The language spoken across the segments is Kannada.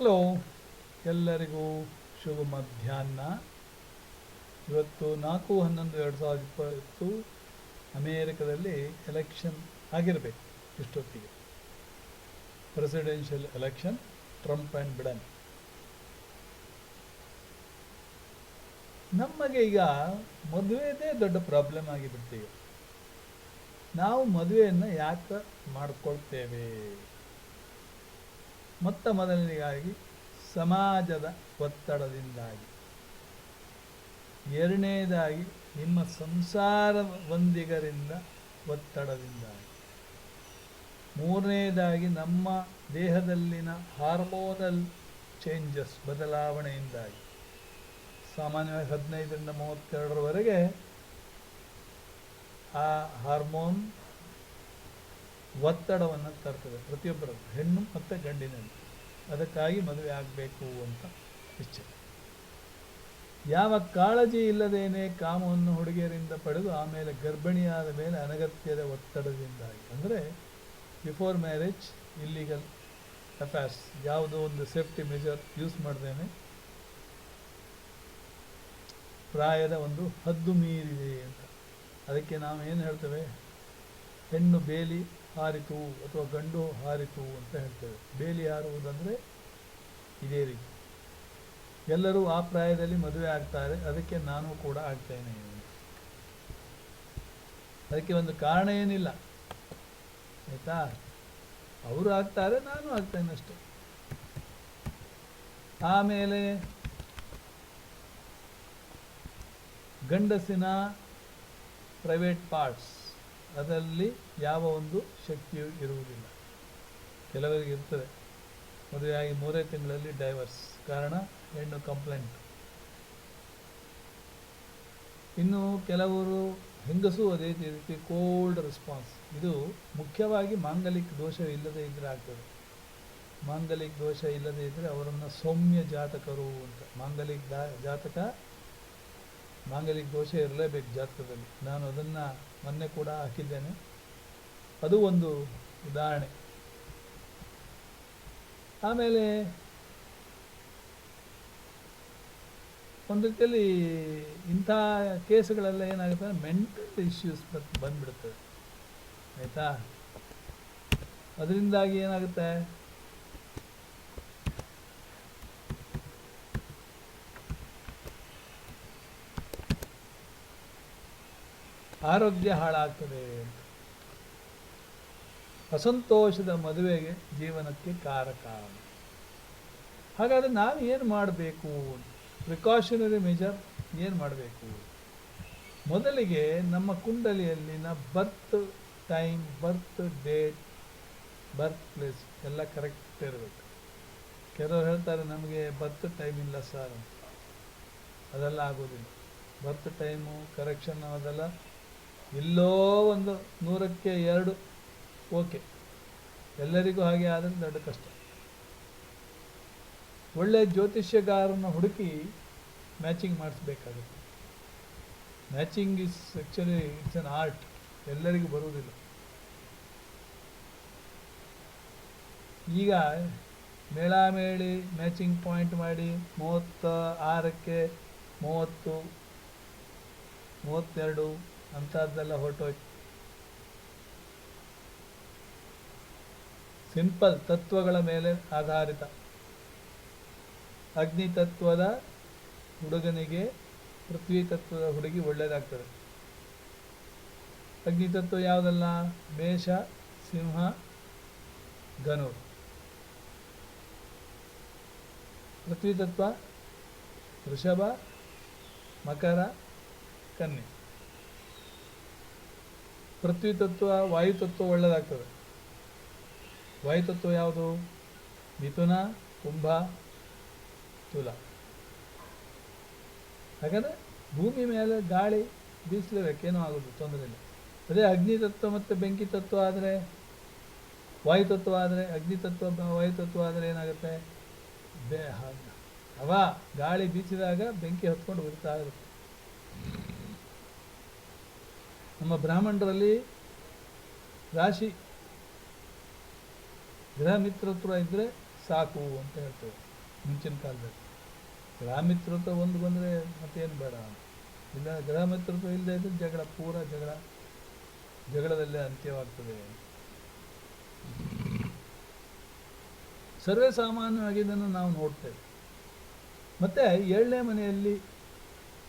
ಹಲೋ ಎಲ್ಲರಿಗೂ ಶುಭ ಮಧ್ಯಾಹ್ನ. ಇವತ್ತು ನಾಲ್ಕು ಹನ್ನೊಂದು ಎರಡು ಸಾವಿರದ ಇಪ್ಪತ್ತು ಅಮೇರಿಕದಲ್ಲಿ ಎಲೆಕ್ಷನ್ ಆಗಿರಬೇಕು ಇಷ್ಟೊತ್ತಿಗೆ. Presidential election, Trump and Biden. ನಮಗೆ ಈಗ ಮದುವೆದೇ ದೊಡ್ಡ ಪ್ರಾಬ್ಲಮ್ ಆಗಿಬಿಡ್ತೀವಿ. ನಾವು ಮದುವೆಯನ್ನು ಯಾಕೆ ಮಾಡ್ಕೊಳ್ತೇವೆ? ಮೊತ್ತ ಮೊದಲನೆಯಾಗಿ ಸಮಾಜದ ಒತ್ತಡದಿಂದಾಗಿ. ಎರಡನೇದಾಗಿ ನಿಮ್ಮ ಸಂಸಾರ ಒಂದಿಗರಿಂದ ಒತ್ತಡದಿಂದಾಗಿ. ಮೂರನೇದಾಗಿ ನಮ್ಮ ದೇಹದಲ್ಲಿನ ಹಾರ್ಮೋನಲ್ ಚೇಂಜಸ್, ಬದಲಾವಣೆಯಿಂದಾಗಿ. ಸಾಮಾನ್ಯವಾಗಿ ಹದಿನೈದರಿಂದ ಮೂವತ್ತೆರಡರವರೆಗೆ ಆ ಹಾರ್ಮೋನ್ ಒತ್ತಡವನ್ನು ತರ್ತದೆ ಪ್ರತಿಯೊಬ್ಬರು, ಹೆಣ್ಣು ಮತ್ತು ಗಂಡಿನಲ್ಲಿ. ಅದಕ್ಕಾಗಿ ಮದುವೆ ಆಗಬೇಕು ಅಂತ ಇಚ್ಛೆ. ಯಾವ ಕಾಳಜಿ ಇಲ್ಲದೇನೆ ಕಾಮವನ್ನು ಹುಡುಗಿಯರಿಂದ ಪಡೆದು ಆಮೇಲೆ ಗರ್ಭಿಣಿಯಾದ ಮೇಲೆ ಅನಗತ್ಯದ ಒತ್ತಡದಿಂದಾಗಿ. ಅಂದರೆ ಬಿಫೋರ್ ಮ್ಯಾರೇಜ್ ಇಲ್ಲಿಗಲ್ ಅಫೇರ್ಸ್ ಯಾವುದೋ ಒಂದು ಸೇಫ್ಟಿ ಮೆಜರ್ ಯೂಸ್ ಮಾಡ್ದೇನೆ. ಪ್ರಾಯದ ಒಂದು ಹದ್ದು ಮೀರಿದೆ ಅಂತ. ಅದಕ್ಕೆ ನಾವು ಏನು ಹೇಳ್ತೇವೆ? ಹೆಣ್ಣು ಬೇಲಿ ಹಾರಿತು ಅಥವಾ ಗಂಡು ಹಾರಿತು ಅಂತ ಹೇಳ್ತೇವೆ. ಬೇಲಿ ಹಾರುವುದಂದರೆ ಇದೇ ರೀತಿ. ಎಲ್ಲರೂ ಆ ಪ್ರಾಯದಲ್ಲಿ ಮದುವೆ ಆಗ್ತಾರೆ. ಅದಕ್ಕೆ ನಾನು ಕೂಡ ಆಗ್ತೇನೆ. ಅದಕ್ಕೆ ಒಂದು ಕಾರಣ ಏನಿಲ್ಲ. ಆಯಿತಾ? ಅವರು ಆಗ್ತಾರೆ, ನಾನು ಆಗ್ತೇನೆ ಅಷ್ಟೆ. ಆಮೇಲೆ ಗಂಡಸಿನ ಪ್ರೈವೇಟ್ ಪಾರ್ಟ್ಸ್ ಅದರಲ್ಲಿ ಯಾವ ಒಂದು ಶಕ್ತಿಯೂ ಇರುವುದಿಲ್ಲ. ಕೆಲವರಿಗೆ ಇರ್ತದೆ. ಮದುವೆಯಾಗಿ ಮೂರೇ ತಿಂಗಳಲ್ಲಿ ಡೈವರ್ಸ್ ಕಾರಣ ಹೆಣ್ಣು ಕಂಪ್ಲೇಂಟ್ ಇನ್ನು ಕೆಲವರು ಹೆಂಗಸು ಅದೇ ರೀತಿ ಕೋಲ್ಡ್ ರೆಸ್ಪಾನ್ಸ್ ಇದು ಮುಖ್ಯವಾಗಿ ಮಾಂಗಲಿಕ ದೋಷ ಇಲ್ಲದೆ ಇದ್ದರೆ ಆಗ್ತದೆ. ಮಾಂಗಲಿಕ ದೋಷ ಇಲ್ಲದೇ ಇದ್ದರೆ ಅವರನ್ನು ಸೌಮ್ಯ ಜಾತಕರು ಅಂತ. ಮಾಂಗಲಿಕ ಜಾತಕ ಮಾಂಗಲಿಕ ದೋಷ ಇರಲೇಬೇಕು ಜಾತಕದಲ್ಲಿ. ನಾನು ಅದನ್ನು ಮೊನ್ನೆ ಕೂಡ ಹಾಕಿದ್ದೇನೆ. ಅದು ಒಂದು ಉದಾಹರಣೆ. ಆಮೇಲೆ ಒಂದು ರೀತಿಯಲ್ಲಿ ಇಂಥ ಕೇಸ್ಗಳೆಲ್ಲ ಏನಾಗುತ್ತೆ ಮೆಂಟಲ್ ಇಶ್ಯೂಸ್ ಬಂದ್ಬಿಡುತ್ತದೆ ಆಯಿತಾ? ಅದರಿಂದಾಗಿ ಏನಾಗುತ್ತೆ? ಆರೋಗ್ಯ ಹಾಳಾಗ್ತದೆ ಅಂತ. ಅಸಂತೋಷದ ಮದುವೆಗೆ ಜೀವನಕ್ಕೆ ಕಾರಕ. ಹಾಗಾದರೆ ನಾವು ಏನು ಮಾಡಬೇಕು? ಪ್ರಿಕಾಷನರಿ ಮೆಜರ್ ಏನು ಮಾಡಬೇಕು? ಮೊದಲಿಗೆ ನಮ್ಮ ಕುಂಡಲಿಯಲ್ಲಿನ birth time birth date birth place ಎಲ್ಲ ಕರೆಕ್ಟ್ ಇರಬೇಕು. ಕೆಲವರು ಹೇಳ್ತಾರೆ ನಮಗೆ ಬರ್ತ್ ಟೈಮ್ ಇಲ್ಲ ಸರ್ ಅದೆಲ್ಲ ಆಗೋದಿಲ್ಲ. ಬರ್ತ್ ಟೈಮು ಕರೆಕ್ಷನ್ ಅದೆಲ್ಲ ಎಲ್ಲೋ ಒಂದು ನೂರಕ್ಕೆ ಎರಡು. ಓಕೆ. ಎಲ್ಲರಿಗೂ ಹಾಗೆ ಆದರೆ ದೊಡ್ಡ ಕಷ್ಟ. ಒಳ್ಳೆಯ ಜ್ಯೋತಿಷ್ಯಗಾರನ ಹುಡುಕಿ matching ಮಾಡಿಸ್ಬೇಕಾಗುತ್ತೆ. Matching is actually it's an art ಎಲ್ಲರಿಗೂ ಬರುವುದಿಲ್ಲ. ಈಗ ಮೇಳಾಮೇಳಿ ಮ್ಯಾಚಿಂಗ್ ಪಾಯಿಂಟ್ ಮಾಡಿ ಮೂವತ್ತ ಆರಕ್ಕೆ ಮೂವತ್ತು, ಮೂವತ್ತೆರಡು ಅಂಥದ್ದೆಲ್ಲ ಹೊರಟೋಯ್ತು. ಸಿಂಪಲ್ ತತ್ವಗಳ ಮೇಲೆ ಆಧಾರಿತ. ಅಗ್ನಿ ತತ್ವದ ಹುಡುಗನಿಗೆ ಪೃಥ್ವಿ ತತ್ವದ ಹುಡುಗಿ ಒಳ್ಳೆಯದಾಗ್ತದೆ ಅಗ್ನಿ ತತ್ವ ಯಾವುದಲ್ಲ? ಮೇಷ, ಸಿಂಹ, ಧನು. ಪೃಥ್ವಿ ತತ್ವ ವೃಷಭ, ಮಕರ, ಕನ್ಯೆ. ಪೃಥ್ವಿ ತತ್ವ ವಾಯು ತತ್ವ ಒಳ್ಳೆಯದಾಗ್ತದೆ ವಾಯು ತತ್ವ ಯಾವುದು? ಮಿಥುನ, ಕುಂಭ ತುಲ ಹಾಗಾದರೆ ಭೂಮಿ ಮೇಲೆ ಗಾಳಿ ಬೀಸಲೇಬೇಕೇನೂ ಆಗೋದು ತೊಂದರೆ ಇಲ್ಲ. ಅದೇ ಅಗ್ನಿ ತತ್ವ ಮತ್ತು ಬೆಂಕಿ ತತ್ವ ಆದರೆ ವಾಯು ತತ್ವ ಆದರೆ ಅಗ್ನಿ ತತ್ವ ವಾಯು ತತ್ವ ಆದರೆ ಏನಾಗುತ್ತೆ? ಬೇ ಅವ ಗಾಳಿ ಬೀಸಿದಾಗ ಬೆಂಕಿ ಹೊತ್ಕೊಂಡು ಹೋಗ್ತಾ ಇರುತ್ತೆ. ನಮ್ಮ ಬ್ರಾಹ್ಮಣರಲ್ಲಿ ರಾಶಿ ಗೃಹ ಮಿತ್ರತ್ವ ಇದ್ದರೆ ಸಾಕು ಅಂತ ಹೇಳ್ತೇವೆ ಮುಂಚಿನ ಕಾಲದಲ್ಲಿ. ಗ್ರಾಮಿತ್ರತ್ವ ಒಂದು ಬಂದರೆ ಮತ್ತೇನು ಬೇಡ. ಇಲ್ಲ ಗ್ರಾಮಿತ್ರತ್ವ ಇಲ್ಲದೆ ಇದ್ದರೆ ಜಗಳ, ಪೂರ ಜಗಳ, ಜಗಳದಲ್ಲೇ ಅಂತ್ಯವಾಗ್ತದೆ. ಸರ್ವೇ ಸಾಮಾನ್ಯವಾಗಿ ಇದನ್ನು ನಾವು ನೋಡ್ತೇವೆ. ಮತ್ತು ಏಳನೇ ಮನೆಯಲ್ಲಿ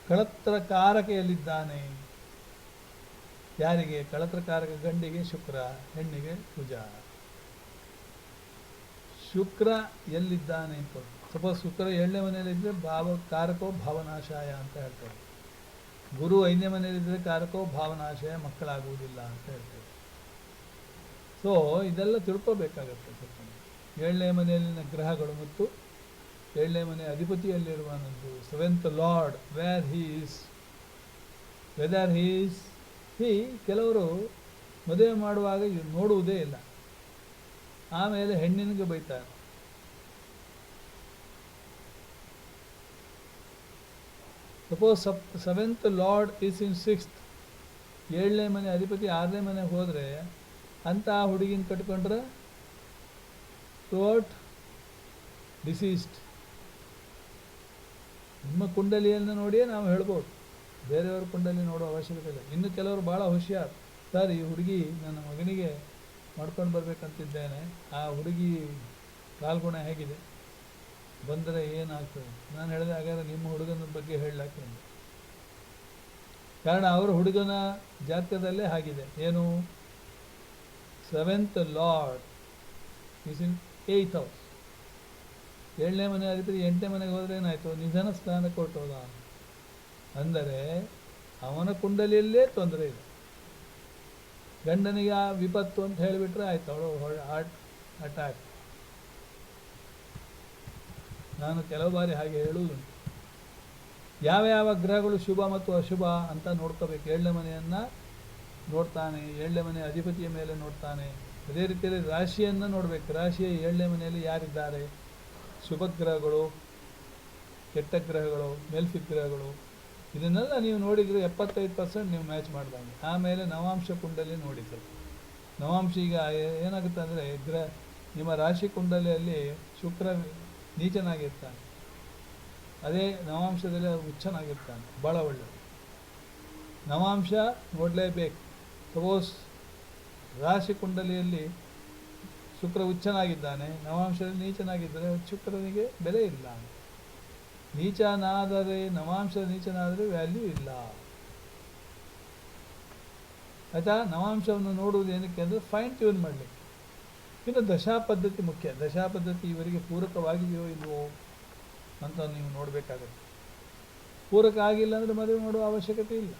ಕಳತ್ರ ಕಾರಕೆಯಲ್ಲಿದ್ದಾನೆ ಯಾರಿಗೆ ಕಳತ್ರಕಾರಕ ಗಂಡಿಗೆ ಶುಕ್ರ, ಹೆಣ್ಣಿಗೆ ಕುಜ ಶುಕ್ರ ಎಲ್ಲಿದ್ದಾನೆ ಅಂತ ಸಪೋಸ್ ಶುಕ್ರ ಏಳನೇ ಮನೆಯಲ್ಲಿದ್ದರೆ ಭಾವ, ಕಾರಕೋ ಭಾವನಾಶಾಯ ಅಂತ ಹೇಳ್ತಾರೆ. ಗುರು ಐದನೇ ಮನೆಯಲ್ಲಿದ್ದರೆ ಕಾರಕೋ ಭಾವನಾಶಯ, ಮಕ್ಕಳಾಗುವುದಿಲ್ಲ ಅಂತ ಹೇಳ್ತಾರೆ. ಸೊ ಇದೆಲ್ಲ ತಿಳ್ಕೋಬೇಕಾಗತ್ತೆ ಸ್ವಲ್ಪ. ಏಳನೇ ಮನೆಯಲ್ಲಿನ ಗ್ರಹಗಳು ಮತ್ತು ಏಳನೇ ಮನೆ ಅಧಿಪತಿಯಲ್ಲಿರುವನದ್ದು seventh lord where he's whether he's he ಕೆಲವರು ಮದುವೆ ಮಾಡುವಾಗ ನೋಡುವುದೇ ಇಲ್ಲ. ಆಮೇಲೆ ಹೆಣ್ಣಿನಿಗೆ ಬೈತಾರೆ. Suppose sup seventh lord is in sixth ಏಳನೇ ಮನೆ, ಅಧಿಪತಿ ಆರನೇ ಮನೆಗೆ ಹೋದರೆ ಅಂತ ಆ ಹುಡುಗಿನ ಕಟ್ಕೊಂಡ್ರೆ ಥ್ರೂಔಟ್ ಡಿಸೀಸ್ಡ್ ನಿಮ್ಮ ಕುಂಡಲಿಯನ್ನು ನೋಡಿಯೇ ನಾವು ಹೇಳ್ಬೋದು. ಬೇರೆಯವ್ರ ಕುಂಡಲಿ ನೋಡೋ ಅವಶ್ಯಕತೆ ಇಲ್ಲ. ಇನ್ನು ಕೆಲವರು ಭಾಳ ಹುಷಿಯಾರ್ ಸರ್, ಈ ಹುಡುಗಿ ನನ್ನ ಮಗನಿಗೆ ಮಾಡ್ಕೊಂಡು ಬರಬೇಕಂತಿದ್ದೇನೆ. ಆ ಹುಡುಗಿ ಕಾಲ್ಗುಣ ಹೇಗಿದೆ? ಬಂದರೆ ಏನಾಗ್ತದೆ? ನಾನು ಹೇಳಿದೆ, ಹಾಗಾದ್ರೆ ನಿಮ್ಮ ಹುಡುಗನ ಬಗ್ಗೆ ಹೇಳಕ್ಕೆ ಕಾರಣ ಅವರ ಹುಡುಗನ ಜಾತಕದಲ್ಲೇ ಆಗಿದೆ. ಏನು? Seventh lord is in eighth house ಏಳನೇ ಮನೆ ಅಧಿಪತಿ ಎಂಟನೇ ಮನೆಗೆ ಹೋದ್ರೆ ಏನಾಯಿತು? ನಿಧನ ಸ್ಥಾನಕ್ಕೆ ಹೊರಟೋದ ಅಂದರೆ ಅವನ ಕುಂಡಲಿಯಲ್ಲೇ ತೊಂದರೆ ಇದೆ. ಗಂಡನಿಗೆ ಆ ವಿಪತ್ತು ಅಂತ ಹೇಳಿಬಿಟ್ರೆ ಆಯ್ತು, ಅವಳು ಹಾರ್ಟ್ ಅಟ್ಯಾಕ್. ನಾನು ಕೆಲವು ಬಾರಿ ಹಾಗೆ ಹೇಳುವುದು. ಯಾವ ಯಾವ ಗ್ರಹಗಳು ಶುಭ ಮತ್ತು ಅಶುಭ ಅಂತ ನೋಡ್ಕೋಬೇಕು. ಏಳನೇ ಮನೆಯನ್ನು ನೋಡ್ತಾನೆ, ಏಳನೇ ಮನೆ ಅಧಿಪತಿಯ ಮೇಲೆ ನೋಡ್ತಾನೆ. ಅದೇ ರೀತಿಯಲ್ಲಿ ರಾಶಿಯನ್ನು ನೋಡಬೇಕು. ರಾಶಿಯ ಏಳನೇ ಮನೆಯಲ್ಲಿ ಯಾರಿದ್ದಾರೆ? ಶುಭ ಗ್ರಹಗಳು, ಕೆಟ್ಟ ಗ್ರಹಗಳು ಮೆಲ್ಫಿ ಗ್ರಹಗಳು ಇದನ್ನೆಲ್ಲ ನೀವು ನೋಡಿದರೆ ಎಪ್ಪತ್ತೈದು ಪರ್ಸೆಂಟ್ ನೀವು ಮ್ಯಾಚ್ ಮಾಡ್ದಂಗೆ. ಆಮೇಲೆ ನವಾಂಶ ಕುಂಡಲಿ ನೋಡಿ ಸ್ವಲ್ಪ ನವಾಂಶ ಈಗ ಏನಾಗುತ್ತೆ ಅಂದರೆ ಇದ್ರ ನಿಮ್ಮ ರಾಶಿ ಕುಂಡಲಿಯಲ್ಲಿ ಶುಕ್ರ ನೀಚನಾಗಿರ್ತಾನೆ. ಅದೇ ನವಾಂಶದಲ್ಲಿ ಉಚ್ಚನಾಗಿರ್ತಾನೆ ಭಾಳ ಒಳ್ಳೆಯದು ನವಾಂಶ ನೋಡಲೇಬೇಕು. ಸಪೋಸ್ ರಾಶಿ ಕುಂಡಲಿಯಲ್ಲಿ ಶುಕ್ರ ಉಚ್ಚನಾಗಿದ್ದಾನೆ ನವಾಂಶದಲ್ಲಿ ನೀಚನಾಗಿದ್ದರೆ ಶುಕ್ರನಿಗೆ ಬೆಲೆ ಇಲ್ಲ ನೀಚನಾದರೆ ನವಾಂಶ ನೀಚನಾದರೆ ವ್ಯಾಲ್ಯೂ ಇಲ್ಲ. ಆಯಿತಾ? ನವಾಂಶವನ್ನು ನೋಡುವುದು ಏನಕ್ಕೆ ಅಂದರೆ ಫೈನ್ ಟ್ಯೂನ್ ಮಾಡಲಿಕ್ಕೆ. ಇನ್ನು ದಶಾ ಪದ್ಧತಿ ಮುಖ್ಯ. ದಶಾ ಪದ್ಧತಿ ಇವರಿಗೆ ಪೂರಕವಾಗಿದೆಯೋ ಇಲ್ವೋ ಅಂತ ನೀವು ನೋಡಬೇಕಾಗತ್ತೆ. ಪೂರಕ ಆಗಿಲ್ಲ ಅಂದರೆ ಮದುವೆ ಮಾಡುವ ಅವಶ್ಯಕತೆ ಇಲ್ಲ.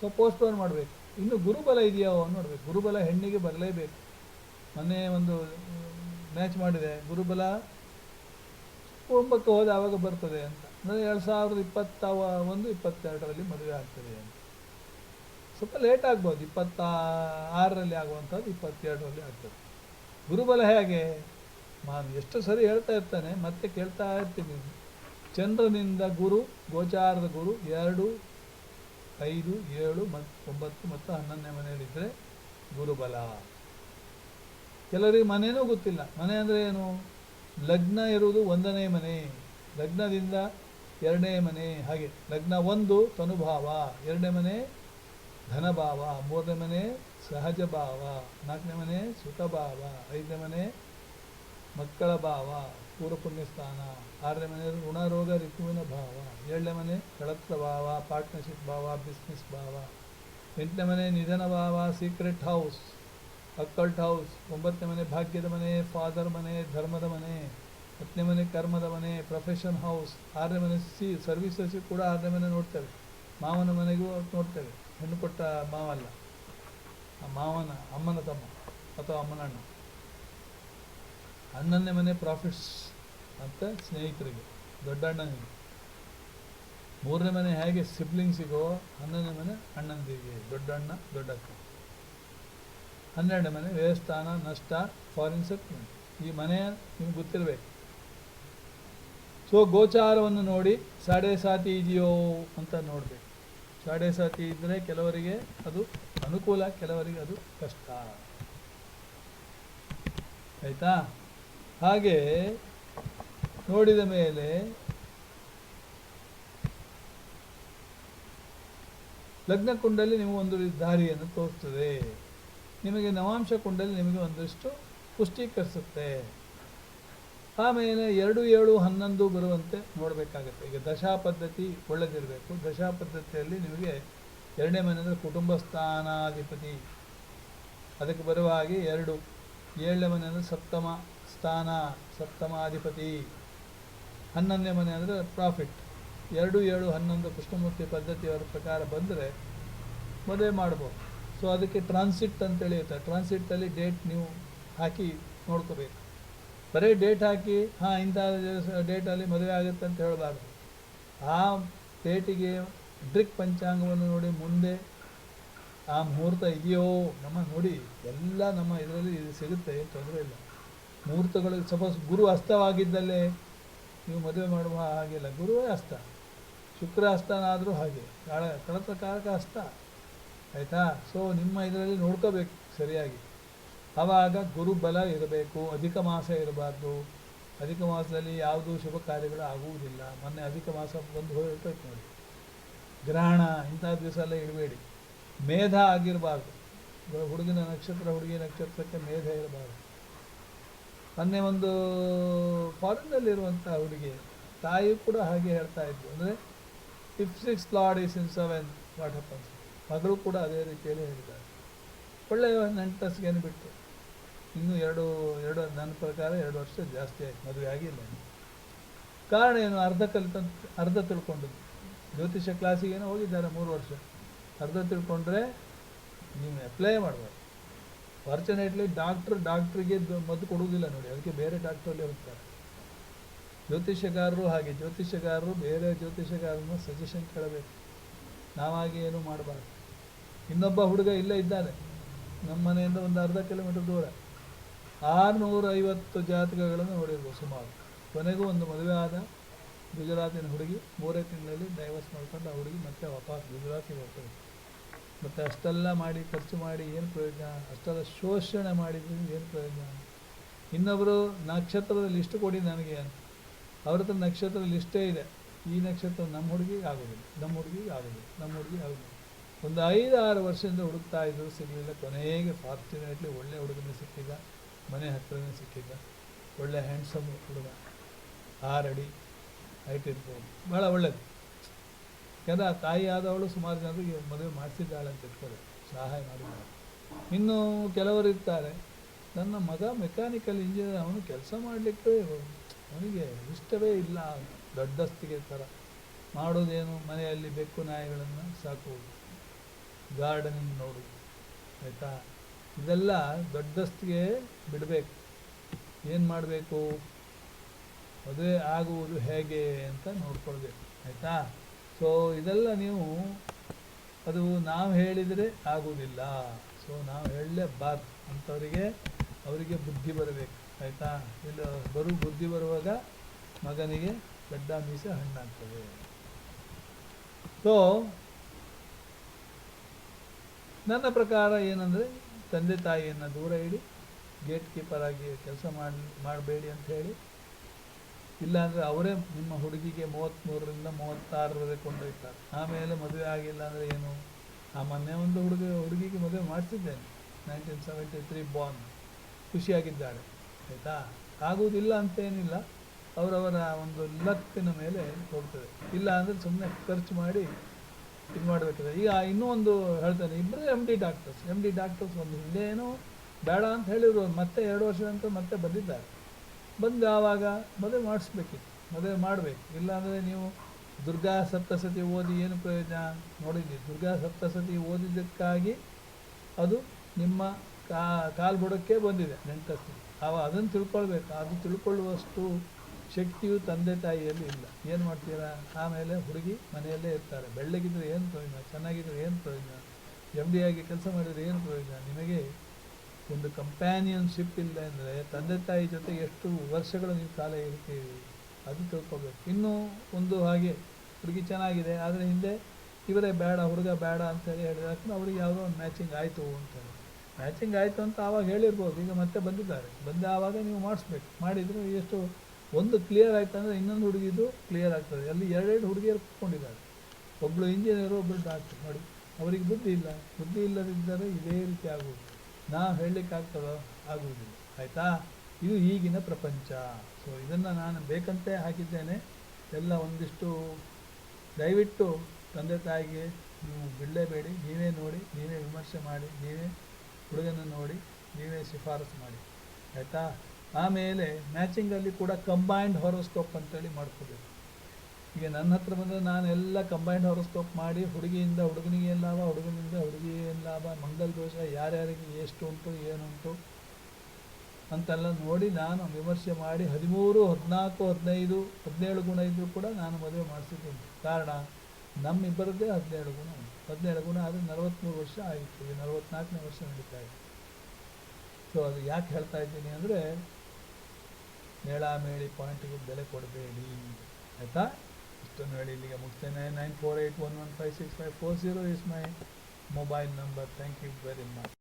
ಸೊ ಪೋಸ್ಟ್ಪೋನ್ ಮಾಡಬೇಕು. ಇನ್ನು ಗುರುಬಲ ಇದೆಯೋ ನೋಡಬೇಕು. ಗುರುಬಲ ಹೆಣ್ಣಿಗೆ ಬರಲೇಬೇಕು. ಮೊನ್ನೆ ಒಂದು ಮ್ಯಾಚ್ ಮಾಡಿದೆ. ಗುರುಬಲ ಒಂಬತ್ತು ಹೋದ ಆವಾಗ ಬರ್ತದೆ ಅಂತ. ಅಂದರೆ ಎರಡು ಸಾವಿರದ ಇಪ್ಪತ್ತ ಒಂದು, ಇಪ್ಪತ್ತೆರಡರಲ್ಲಿ ಮದುವೆ ಆಗ್ತದೆ ಅಂತ. ಸ್ವಲ್ಪ ಲೇಟ್ ಆಗ್ಬೋದು ಇಪ್ಪತ್ತ ಆರರಲ್ಲಿ ಆಗುವಂಥದ್ದು ಇಪ್ಪತ್ತೆರಡರಲ್ಲಿ ಆಗ್ತದೆ. ಗುರುಬಲ ಹೇಗೆ? ನಾನು ಎಷ್ಟು ಸರಿ ಹೇಳ್ತಾ ಇರ್ತಾನೆ, ಮತ್ತೆ ಕೇಳ್ತಾ ಇರ್ತೀನಿ. ಚಂದ್ರನಿಂದ ಗುರು, ಗೋಚಾರದ ಗುರು, ಎರಡು, ಐದು, ಏಳು ಮತ್ತು ಒಂಬತ್ತು ಮತ್ತು ಹನ್ನೊಂದನೇ ಮನೆಯಲ್ಲಿದ್ದರೆ ಗುರುಬಲ. ಕೆಲವರಿಗೆ ಮನೆಯೂ ಗೊತ್ತಿಲ್ಲ. ಮನೆ ಅಂದರೆ ಏನು? ಲಗ್ನ ಇರುವುದು ಒಂದನೇ ಮನೆ, ಲಗ್ನದಿಂದ ಎರಡನೇ ಮನೆ, ಹಾಗೆ ಲಗ್ನ ಒಂದು ತನುಭಾವ, ಎರಡನೇ ಮನೆ ಧನಭಾವ, ಮೂರನೇ ಮನೆ ಸಹಜ ಭಾವ ನಾಲ್ಕನೇ ಮನೆ ಸುಖಭಾವ, ಐದನೇ ಮನೆ ಮಕ್ಕಳ ಭಾವ ಪೂರ್ವ ಪುಣ್ಯಸ್ಥಾನ, ಆರನೇ ಮನೆ ಋಣರೋಗ ಋತುವಿನ ಭಾವ, ಏಳನೇ ಮನೆ ಕಳತ್ರ ಭಾವ ಪಾರ್ಟ್ನರ್ಶಿಪ್ ಭಾವ ಬಿಸ್ನೆಸ್ ಭಾವ, ಎಂಟನೇ ಮನೆ ನಿಧನ ಭಾವ ಸೀಕ್ರೆಟ್ ಹೌಸ್ ಅಕ್ಕಲ್ಟ್ ಹೌಸ್, ಒಂಬತ್ತನೇ ಮನೆ, ಭಾಗ್ಯದ ಮನೆ ಫಾದರ್ ಮನೆ, ಧರ್ಮದ ಮನೆ, ಹತ್ತನೇ ಮನೆ, ಕರ್ಮದ ಮನೆ ಪ್ರೊಫೆಷನ್ ಹೌಸ್ ಆರನೇ ಮನೆ, ಸಿ ಸರ್ವಿಸಸ್ ಕೂಡ ಆರನೇ ಮನೆ ನೋಡ್ತೇವೆ. ಮಾವನ ಮನೆಗೂ ನೋಡ್ತೇವೆ. ಹೆಣ್ಣು ಕೊಟ್ಟ ಮಾವ ಅಲ್ಲ ಆ ಮಾವನ, ಅಮ್ಮನ ತಮ್ಮ ಅಥವಾ ಅಮ್ಮನ ಅಣ್ಣ. ಹನ್ನೊಂದನೇ ಮನೆ ಪ್ರಾಫಿಟ್ಸ್ ಅಂತ ಸ್ನೇಹಿತರಿಗೆ ದೊಡ್ಡಣ್ಣನಿಗೆ ಮೂರನೇ ಮನೆ ಹೇಗೆ ಸಿಬ್ಲಿಂಗ್ಸಿಗೋ ಹನ್ನೊಂದನೇ ಮನೆ ಅಣ್ಣಂದಿಗೆ ದೊಡ್ಡಣ್ಣ ದೊಡ್ಡಕ್ಕ ಹನ್ನೆರಡನೇ ಮನೆ ವ್ಯವಸ್ಥಾನ ನಷ್ಟ ಫಾರಿನ್ ಸೆಟ್ಲ್ಮೆಂಟ್ ಈ ಮನೆ ನಿಮ್ಗೆ ಗೊತ್ತಿರಬೇಕು. ಸೊ ಗೋಚಾರವನ್ನು ನೋಡಿ ಸಾಡೆ ಸಾತಿ ಇದೆಯೋ ಅಂತ ನೋಡಬೇಕು. ಸಾಡೆ ಸಾತಿ ಇದ್ದರೆ ಕೆಲವರಿಗೆ ಅದು ಅನುಕೂಲ, ಕೆಲವರಿಗೆ ಅದು ಕಷ್ಟ. ಆಯಿತಾ? ಹಾಗೆ ನೋಡಿದ ಮೇಲೆ ಲಗ್ನ ಕುಂಡಲಿ ನೀವು ಒಂದು ದಾರಿಯನ್ನು ತೋರಿಸ್ತದೆ. ನಿಮಗೆ ನವಾಂಶ ಕುಂಡಲಿ ನಿಮಗೆ ಒಂದಷ್ಟು ಪುಷ್ಟೀಕರಿಸುತ್ತೆ ಆಮೇಲೆ ಎರಡು ಏಳು ಹನ್ನೊಂದು ಬರುವಂತೆ ನೋಡಬೇಕಾಗತ್ತೆ. ಈಗ ದಶಾ ಪದ್ಧತಿ ಒಳ್ಳೆದಿರಬೇಕು. ದಶಾ ಪದ್ಧತಿಯಲ್ಲಿ ನಿಮಗೆ ಎರಡನೇ ಮನೆ ಅಂದರೆ ಕುಟುಂಬ ಸ್ಥಾನಾಧಿಪತಿ. ಅದಕ್ಕೆ ಬರುವ ಹಾಗೆ ಎರಡು. ಏಳನೇ ಮನೆ ಅಂದರೆ ಸಪ್ತಮ ಸ್ಥಾನ ಸಪ್ತಮಾಧಿಪತಿ ಹನ್ನೊಂದನೇ ಮನೆ ಅಂದರೆ ಪ್ರಾಫಿಟ್. ಎರಡು ಏಳು ಹನ್ನೊಂದು ಕೃಷ್ಣಮೂರ್ತಿ ಪದ್ಧತಿಯವರ ಪ್ರಕಾರ ಬಂದರೆ ಮದುವೆ ಮಾಡ್ಬೋದು. ಸೊ ಅದಕ್ಕೆ ಟ್ರಾನ್ಸಿಟ್ ಅಂತೇಳಿ ಇರ್ತಾರೆ ಟ್ರಾನ್ಸಿಟ್ಟಲ್ಲಿ ಡೇಟ್ ನೀವು ಹಾಕಿ ನೋಡ್ಕೋಬೇಕು. ಬರೀ ಡೇಟ್ ಹಾಕಿ, ಹಾಂ, ಇಂಥ ಡೇಟಲ್ಲಿ ಮದುವೆ ಆಗುತ್ತೆ ಅಂತ ಹೇಳಬಾರ್ದು. ಆ ಡೇಟಿಗೆ ಡ್ರಿಕ್ ಪಂಚಾಂಗವನ್ನು ನೋಡಿ ಮುಂದೆ ಆ ಮುಹೂರ್ತ ಇದೆಯೋ ನಮ್ಮ ನೋಡಿ ಎಲ್ಲ ನಮ್ಮ ಇದರಲ್ಲಿ ಇದು ಸಿಗುತ್ತೆ, ಏನು ತೊಂದರೆ ಇಲ್ಲ. ಮುಹೂರ್ತಗಳು ಸಪೋಸ್ ಗುರು ಅಸ್ತವಾಗಿದ್ದಲ್ಲೇ ನೀವು ಮದುವೆ ಮಾಡುವ ಹಾಗಿಲ್ಲ ಗುರುವೇ ಅಸ್ತ ಶುಕ್ರ ಅಸ್ತನಾದರೂ ಹಾಗೆ. ಕಾಳ ಕಳತ್ರ ಕಾರಕ ಅಸ್ತ ಆಯಿತಾ? ಸೊ ನಿಮ್ಮ ಇದರಲ್ಲಿ ನೋಡ್ಕೋಬೇಕು ಸರಿಯಾಗಿ. ಆವಾಗ ಗುರುಬಲ ಇರಬೇಕು, ಅಧಿಕ ಮಾಸ ಇರಬಾರ್ದು. ಅಧಿಕ ಮಾಸದಲ್ಲಿ ಯಾವುದೂ ಶುಭ ಕಾರ್ಯಗಳು ಆಗುವುದಿಲ್ಲ. ಮೊನ್ನೆ ಅಧಿಕ ಮಾಸ ಬಂದು ಹೋಗಿರ್ತೈತೆ ನೋಡಿ. ಗ್ರಹಣ ಇಂಥ ದಿವಸ ಎಲ್ಲ ಇಡಬೇಡಿ. ಮೇಧ ಆಗಿರಬಾರ್ದು. ಹುಡುಗಿನ ನಕ್ಷತ್ರ, ಹುಡುಗಿ ನಕ್ಷತ್ರಕ್ಕೆ ಮೇಧ ಇರಬಾರ್ದು. ಮೊನ್ನೆ ಒಂದು ಫಾರಿನ್ನಲ್ಲಿರುವಂಥ ಹುಡುಗಿ, ತಾಯಿ ಕೂಡ ಹಾಗೆ ಹೇಳ್ತಾ ಇದ್ದು ಅಂದರೆ if six lord is in seven what happens ಮಗಳು ಕೂಡ ಅದೇ ರೀತಿಯಲ್ಲಿ ಹೇಳಿದ್ದಾರೆ. ಒಳ್ಳೆಯ ನೆಂಟಸ್ಗೇನು ಬಿಟ್ಟು ಇನ್ನೂ ಎರಡು ಎರಡು, ನನ್ನ ಪ್ರಕಾರ ಎರಡು ವರ್ಷ ಜಾಸ್ತಿ ಆಯಿತು, ಮದುವೆ ಆಗಿಲ್ಲ ಕಾರಣ ಏನು? ಅರ್ಧ ಕಲಿತ, ಅರ್ಧ ತಿಳ್ಕೊಂಡಿದ್ದು ಜ್ಯೋತಿಷ್ಯ ಕ್ಲಾಸಿಗೇನೋ ಹೋಗಿದ್ದಾರೆ ಮೂರು ವರ್ಷ. ಅರ್ಧ ತಿಳ್ಕೊಂಡ್ರೆ ನೀವು ಅಪ್ಲೈ ಮಾಡಬಾರ್ದು ಫಾರ್ಚುನೇಟ್ಲಿ ಡಾಕ್ಟ್ರ್ ಡಾಕ್ಟ್ರಿಗೆ ಮದ್ದು ಕೊಡುವುದಿಲ್ಲ ನೋಡಿ, ಅದಕ್ಕೆ ಬೇರೆ ಡಾಕ್ಟ್ರಲ್ಲಿ ಹೋಗ್ತಾರೆ. ಜ್ಯೋತಿಷ್ಯಗಾರರು ಹಾಗೆ, ಜ್ಯೋತಿಷ್ಯಗಾರರು ಬೇರೆ ಜ್ಯೋತಿಷ್ಯಗಾರರನ್ನ ಸಜೆಷನ್ ಕೇಳಬೇಕು. ನಾವಾಗಿ ಏನೂ ಮಾಡಬಾರ್ದು. ಇನ್ನೊಬ್ಬ ಹುಡುಗ ಇಲ್ಲೇ ಇದ್ದಾನೆ. ನಮ್ಮ ಮನೆಯಿಂದ ಒಂದು ಅರ್ಧ ಕಿಲೋಮೀಟರ್ ದೂರ. ಆರುನೂರ ಐವತ್ತು ಜಾತಕಗಳನ್ನು ನೋಡಿರ್ಬೋದು ಸುಮಾರು. ಕೊನೆಗೂ ಒಂದು ಮದುವೆ ಆದ ಗುಜರಾತಿನ ಹುಡುಗಿ ಮೂರೇ ತಿಂಗಳಲ್ಲಿ ಡೈವರ್ಸ್ ಮಾಡ್ಕೊಂಡು ಆ ಹುಡುಗಿ ಮತ್ತೆ ವಾಪಸ್ ಗುಜರಾತಿಗೆ ಹೋಗ್ತದೆ. ಮತ್ತು ಅಷ್ಟೆಲ್ಲ ಮಾಡಿ, ಖರ್ಚು ಮಾಡಿ ಏನು ಪ್ರಯೋಜನ? ಅಷ್ಟೆಲ್ಲ ಶೋಷಣೆ ಮಾಡಿದ್ರು ಏನು ಪ್ರಯೋಜನ? ಇನ್ನೊಬ್ಬರು ನಕ್ಷತ್ರದ ಲಿಸ್ಟ್ ಕೊಡಿ ನನಗೆ ಅಂತ. ಅವ್ರ ಹತ್ರ ನಕ್ಷತ್ರದ ಲಿಸ್ಟೇ ಇದೆ. ಈ ನಕ್ಷತ್ರ ನಮ್ಮ ಹುಡುಗಿಗೆ ಆಗೋದಿಲ್ಲ. ನಮ್ಮ ಹುಡುಗಿಗೆ ಆಗೋದಿಲ್ಲ. ನಮ್ಮ ಹುಡುಗಿ ಆಗೋದಿಲ್ಲ. ಒಂದು ಆರು ವರ್ಷದಿಂದ ಹುಡುಕ್ತಾ ಇದ್ರು ಸಿಗಲಿಲ್ಲ. ಕೊನೆಗೆ ಫಾರ್ಚುನೇಟ್ಲಿ ಒಳ್ಳೆ ಹುಡುಗನೇ ಸಿಕ್ಕಿದ್ದ, ಮನೆ ಹತ್ರನೇ ಸಿಕ್ಕಿದ್ದ. ಒಳ್ಳೆ ಹ್ಯಾಂಡ್ಸಮ್ ಹುಡುಗ ಆರಡಿ ಹೈಟ್ ಇರ್ಬೋದು. ಭಾಳ ಒಳ್ಳೇದು. ಯಾಕಂದರೆ ಆ ತಾಯಿ ಆದವಳು ಸುಮಾರು ಜನರಿಗೆ ಮದುವೆ ಮಾಡಿಸಿದ್ದಾಳೆ ಅಂತ ಇಟ್ಕೊಳ್ಳಿ ಸಹಾಯ ಮಾಡಿದ್ದಾಳೆ. ಇನ್ನು ಕೆಲವರು ಇರ್ತಾರೆ. ನನ್ನ ಮಗ ಮೆಕ್ಯಾನಿಕಲ್ ಇಂಜಿನಿಯರ್ ಅವನು ಕೆಲಸ ಮಾಡಲಿಕ್ಕೆ ಅವನಿಗೆ ಇಷ್ಟವೇ ಇಲ್ಲ. ದೊಡ್ಡಸ್ತಿಗೆ ಥರ ಮಾಡೋದೇನು, ಮನೆಯಲ್ಲಿ ಬೆಕ್ಕು ನಾಯಿಗಳನ್ನು ಸಾಕುವುದು. ಗಾರ್ಡನಿಂಗ್ ನೋಡುವುದು ಆಯಿತಾ? ಇದೆಲ್ಲ ದೊಡ್ಡಸ್ತಿಗೆ ಬಿಡಬೇಕು. ಏನು ಮಾಡಬೇಕು? ಮದುವೆ ಆಗುವುದು ಹೇಗೆ ಅಂತ ನೋಡ್ಕೊಳ್ಬೇಕು, ಆಯಿತಾ? ಸೊ ಇದೆಲ್ಲ ನೀವು, ಅದು ನಾವು ಹೇಳಿದರೆ ಆಗುವುದಿಲ್ಲ. ಸೊ ನಾವು ಹೇಳಲೇಬಾರ್ದು. ಅಂಥವರಿಗೆ ಅವರಿಗೆ ಬುದ್ಧಿ ಬರಬೇಕು, ಆಯಿತಾ? ಇಲ್ಲ, ಬರು, ಬುದ್ಧಿ ಬರುವಾಗ ಮಗನಿಗೆ ಗಡ್ಡ ಮೀಸೆ ಹಣ್ಣಾಗ್ತದೆ. ಸೊ ನನ್ನ ಪ್ರಕಾರ ಏನಂದರೆ, ತಂದೆ ತಾಯಿಯನ್ನು ದೂರ ಇಡಿ ಗೇಟ್ ಕೀಪರ್ ಆಗಿ ಕೆಲಸ ಮಾಡಿ, ಮಾಡಬೇಡಿ ಅಂತ ಹೇಳಿ. ಇಲ್ಲಾಂದರೆ ಅವರೇ ನಿಮ್ಮ ಹುಡುಗಿಗೆ ಮೂವತ್ತ್ಮೂರರಿಂದ ಮೂವತ್ತಾರರವರೆಗೆ ಕೊಂಡೊಯ್ತಾರೆ. ಆಮೇಲೆ ಮದುವೆ ಆಗಿಲ್ಲ ಅಂದರೆ ಏನು? ಆ ಮೊನ್ನೆ ಒಂದು ಹುಡುಗ, ಹುಡುಗಿಗೆ ಮದುವೆ ಮಾಡಿಸಿದ್ದೇನೆ ನೈನ್ಟೀನ್ ಸೆವೆಂಟಿ ತ್ರೀ ಬಾರ್ನ್ ಖುಷಿಯಾಗಿದ್ದಾಳೆ ಆಯಿತಾ? ಆಗುವುದಿಲ್ಲ ಅಂತೇನಿಲ್ಲ. ಅವರವರ ಒಂದು ಲಕ್ಕಿನ ಮೇಲೆ ಹೋಗ್ತದೆ. ಇಲ್ಲ ಅಂದರೆ ಸುಮ್ಮನೆ ಖರ್ಚು ಮಾಡಿ ಇದು ಮಾಡಬೇಕಿದೆ. ಈಗ ಇನ್ನೂ ಒಂದು ಹೇಳ್ತೇನೆ ಇಬ್ಬರು M D doctors M D doctors ಒಂದು ಹಿಂದೆ ಏನು ಬೇಡ ಅಂತ ಹೇಳಿದ್ರು ಮತ್ತೆ ಎರಡು ವರ್ಷ ನಂತರ ಮತ್ತೆ ಬಂದಿದ್ದಾರೆ. ಬಂದು ಆವಾಗ ಮದುವೆ ಮಾಡಿಸ್ಬೇಕಿತ್ತು, ಮದುವೆ ಮಾಡಬೇಕು. ಇಲ್ಲಾಂದರೆ ನೀವು ದುರ್ಗಾ ಸಪ್ತಸತಿ ಓದಿ ಏನು ಪ್ರಯೋಜನ? ನೋಡಿದ್ದೀವಿ ದುರ್ಗಾ ಸಪ್ತಸತಿ ಓದಿದ್ದಕ್ಕಾಗಿ ಅದು ನಿಮ್ಮ ಕಾ ಕಾಲು ಬುಡಕ್ಕೆ ಬಂದಿದೆ ನೆಂಟಸ್ತಿ ಅವ ಅದನ್ನು ತಿಳ್ಕೊಳ್ಬೇಕು. ಅದು ತಿಳ್ಕೊಳ್ಳುವಷ್ಟು ಶಕ್ತಿಯು ತಂದೆ ತಾಯಿಯಲ್ಲಿ ಇಲ್ಲ. ಏನು ಮಾಡ್ತೀರಾ? ಆಮೇಲೆ ಹುಡುಗಿ ಮನೆಯಲ್ಲೇ ಇರ್ತಾರೆ. ಬೆಳ್ಳಗಿದ್ರೆ ಏನು ಪ್ರಯೋಜನ? ಚೆನ್ನಾಗಿದ್ರೆ ಏನು ಪ್ರಯೋಜನ? ಎಂ ಡಿ ಆಗಿ ಕೆಲಸ ಮಾಡಿದರೆ ಏನು ಪ್ರಯೋಜನ? ನಿಮಗೆ ಒಂದು ಕಂಪ್ಯಾನಿಯನ್ಶಿಪ್ ಇಲ್ಲ ಅಂದರೆ ತಂದೆ ತಾಯಿ ಜೊತೆ ಎಷ್ಟು ವರ್ಷಗಳು ನೀವು ಕಾಲ ಇರ್ತೀರಿ? ಅದು ತಿಳ್ಕೊಬೇಕು. ಇನ್ನೂ ಒಂದು ಹಾಗೆ ಹುಡುಗಿ ಚೆನ್ನಾಗಿದೆ, ಆದರೆ ಹಿಂದೆ ಇವರೇ ಬೇಡ, ಹುಡುಗ ಬೇಡ ಅಂತೇಳಿ ಹೇಳಿದ ತಕ್ಷಣ ಅವ್ರಿಗೆ ಯಾವುದೋ ಒಂದು ಮ್ಯಾಚಿಂಗ್ ಆಯಿತು ಅಂತೇಳಿ ಮ್ಯಾಚಿಂಗ್ ಆಯಿತು ಅಂತ ಆವಾಗ ಹೇಳಿರ್ಬೋದು. ಈಗ ಮತ್ತೆ ಬಂದಿದ್ದಾರೆ. ಬಂದ ಆವಾಗ ನೀವು ಮಾಡಿಸ್ಬೇಕು. ಮಾಡಿದರೆ ಎಷ್ಟು ಒಂದು ಕ್ಲಿಯರ್ ಆಯ್ತು ಅಂದರೆ ಇನ್ನೊಂದು ಹುಡುಗಿದು ಕ್ಲಿಯರ್ ಆಗ್ತದೆ. ಅಲ್ಲಿ ಎರಡೆರಡು ಹುಡುಗಿಯರು ಕೂತ್ಕೊಂಡಿದ್ದಾರೆ. ಒಬ್ಬಳು ಇಂಜಿನಿಯರು ಒಬ್ಬಳು ಡಾಕ್ಟರ್ ನೋಡಿ, ಅವರಿಗೆ ಬುದ್ಧಿ ಇಲ್ಲ. ಬುದ್ಧಿ ಇಲ್ಲದಿದ್ದರೆ ಇದೇ ರೀತಿ ಆಗುವುದು. ನಾವು ಹೇಳಲಿಕ್ಕೆ ಆಗ್ತದೋ? ಆಗುವುದಿಲ್ಲ. ಆಯಿತಾ? ಇದು ಈಗಿನ ಪ್ರಪಂಚ. ಸೊ ಇದನ್ನು ನಾನು ಬೇಕಂತೆ ಹಾಕಿದ್ದೇನೆ. ಎಲ್ಲ ಒಂದಿಷ್ಟು ದಯವಿಟ್ಟು ತಂದೆ ತಾಯಿಗೆ ನೀವು ಬಿಡಲೇಬೇಡಿ. ನೀವೇ ನೋಡಿ, ನೀವೇ ವಿಮರ್ಶೆ ಮಾಡಿ, ನೀವೇ ಹುಡುಗನ ನೋಡಿ, ನೀವೇ ಶಿಫಾರಸು ಮಾಡಿ. ಆಯಿತಾ? ಆಮೇಲೆ ಮ್ಯಾಚಿಂಗಲ್ಲಿ ಕೂಡ ಕಂಬೈನ್ಡ್ ಹೊರೋಸ್ಕೋಪ್ ಅಂತೇಳಿ ಮಾಡ್ಕೋಬೇಕು. ಈಗ ನನ್ನ ಹತ್ರ ಬಂದರೆ ನಾನು ಎಲ್ಲ ಕಂಬೈನ್ಡ್ ಹೊರೋಸ್ಕೋಪ್ ಮಾಡಿ ಹುಡುಗಿಯಿಂದ ಹುಡುಗನಿಗೆ ಏನು ಲಾಭ, ಹುಡುಗನಿಂದ ಹುಡುಗಿಗೆ ಏನು ಲಾಭ, ಮಂಗಲ್ ದೋಷ, ಯಾರ್ಯಾರಿಗೆ ಎಷ್ಟು ಉಂಟು ಏನುಂಟು ಅಂತೆಲ್ಲ ನೋಡಿ ನಾನು ವಿಮರ್ಶೆ ಮಾಡಿ ಹದಿಮೂರು, ಹದಿನಾಲ್ಕು, ಹದಿನೈದು, ಹದಿನೇಳು ಗುಣ ಇದ್ದರೂ ಕೂಡ ನಾನು ಮದುವೆ ಮಾಡಿಸಿದ್ದೀನಿ ಕಾರಣ ನಮ್ಮಿಬ್ಬರದ್ದೇ ಹದಿನೇಳು ಗುಣ ಹದಿನೇಳು ಗುಣ ಆದರೆ ನಲವತ್ತ್ಮೂರು ವರ್ಷ ಆಯಿತು. ಈಗ ನಲವತ್ತ್ನಾಲ್ಕನೇ ವರ್ಷ ನಡೀತಾ ಇದೆ. ಸೊ ಅದು ಯಾಕೆ ಹೇಳ್ತಾ ಇದ್ದೀನಿ ಅಂದರೆ ಮೇಳ ಮೇಳಿ ಪಾಯಿಂಟ್ಗೆ ಬೆಲೆ ಕೊಡಬೇಡಿ. ಆಯಿತಾ? ಇಷ್ಟನ್ನು ಹೇಳಿ ಇಲ್ಲಿಗೆ ಮುಗಿಸ್ತೇನೆ. Nine four eight one one five six five four zero is my mobile number. Thank you very much.